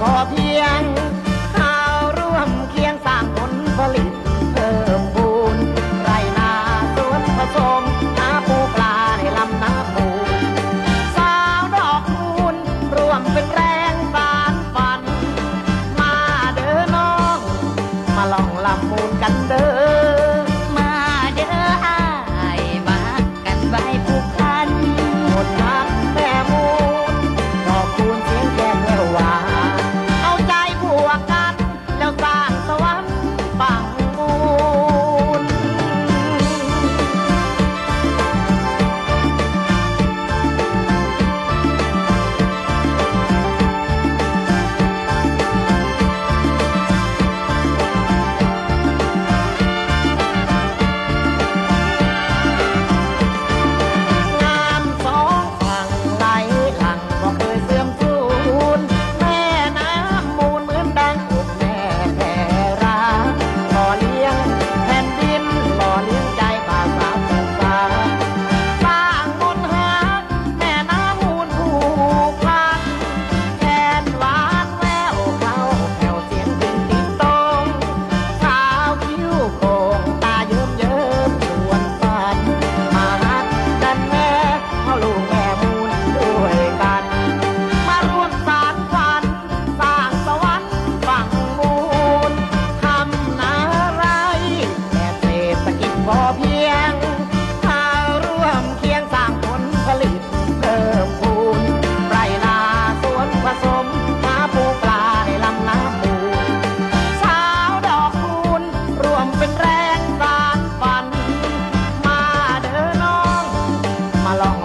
พอเพียงข้าวร่วมเคียงสร้างผลผลิตเพิ่มบูนไรนาสวนผสมหาปูปลาในลำน้ำมูลสาวดอกคูณร่วมเป็นแรงสานฝัน มาเด้อน้อง มาลองลำมูลกันเด้อ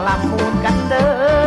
làm muôn cánh đời